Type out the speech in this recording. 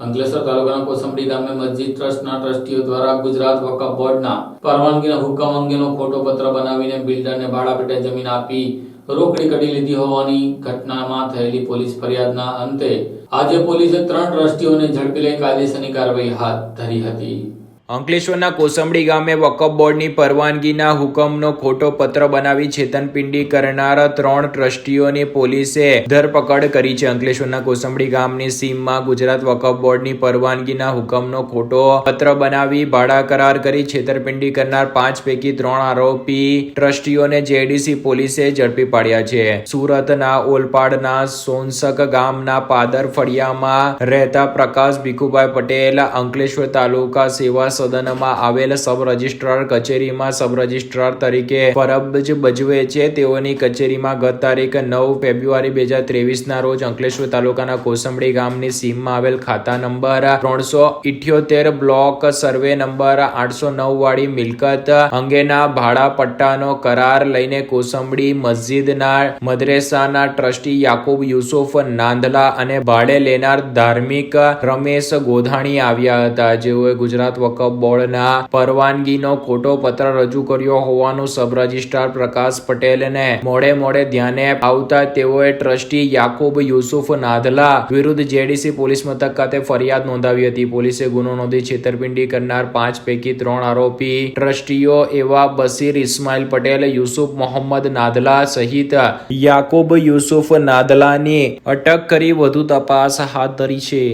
અંકલેશ્વર તાલુકાના કોસંબડી ગામે મસ્જિદ ટ્રસ્ટના ટ્રસ્ટીઓ દ્વારા ગુજરાત વકફ બોર્ડના પરવાનગીના હુકમ અંગેનો ખોટો પત્ર બનાવીને બિલ્ડરને ભાડા પેટે જમીન આપી રોકડી કાઢી લીધી હોવાની ઘટનામાં થયેલી પોલીસ ફરિયાદના અંતે આજે પોલીસે ત્રણ ટ્રસ્ટીઓને ઝડપી લઈ કાયદેસરની કાર્યવાહી હાથ ધરી હતી. અંકલેશ્વરના કોસંબડી ગામે વકફ બોર્ડની પરવાનગીના હુકમનો ખોટો પત્ર બનાવી છેતનપિંડી કરનાર ત્રણ ટ્રસ્ટીઓની પોલીસે ધરપકડ કરી છે. અંકલેશ્વરના કોસંબડી ગામની સીમમાં ગુજરાત વકફ બોર્ડની પરવાનગીના હુકમનો ખોટો પત્ર બનાવી ભાડા કરાર કરી છેતરપિંડી કરનાર પાંચ પૈકી ત્રણ આરોપી ટ્રસ્ટીઓને જેડીસી પોલીસે ઝડપી પાડ્યા છે. સુરતના ઓલપાડના સોનસક ગામના પાદર ફળિયામાં રહેતા પ્રકાશ ભીખુભાઈ પટેલ અંકલેશ્વર તાલુકા સેવા સદનમાં આવેલ સબ રજિસ્ટ્રાર કચેરીમાં સબ રજિસ્ટ્રાર તરીકે ફરજ બજવે છે. તેઓની કચેરીમાં ગત તારીખ નવ ફેબ્રુઆરી બે હજાર ત્રેવીસના રોજ અંકલેશ્વર તાલુકાના કોસંબડી ગામની સીમમાં આવેલ ખાતા નંબર ત્રણસો ઇઠ્યોતેર બ્લોક સર્વે નંબર આઠસો નવ વાળી મિલકત અંગેના ભાડા પટ્ટાનો કરાર લઈને કોસંબડી મસ્જિદના મદ્રેસાના ટ્રસ્ટી યાકુબ યુસુફ નાંદલા અને ભાડે લેનાર ધાર્મિક રમેશ ગોધાણી આવ્યા હતા. જેઓએ ગુજરાત વકફ બોર્ડના પરવાનગીનો ખોટો પત્ર રજૂ કર્યો હોવાનું સબ રજિસ્ટ્રાર પ્રકાશ પટેલને મોડે મોડે ધ્યાને આવતા તેઓએ ટ્રસ્ટી યાકુબ યુસુફ નાદલા વિરુદ્ધ જેડીસી પોલીસ મથક ખાતે ફરિયાદ નોંધાવી હતી. પોલીસે ગુનો નોંધી છેતરપિંડી કરનાર પાંચ પૈકી ત્રણ આરોપી, ટ્રસ્ટીઓ એવા બસીર ઇસ્માઇલ પટેલ, યુસુફ મોહમ્મદ નાદલા સહિત યાકુબ યુસુફ નાદલાની અટક કરી વધુ તપાસ હાથ ધરી છે.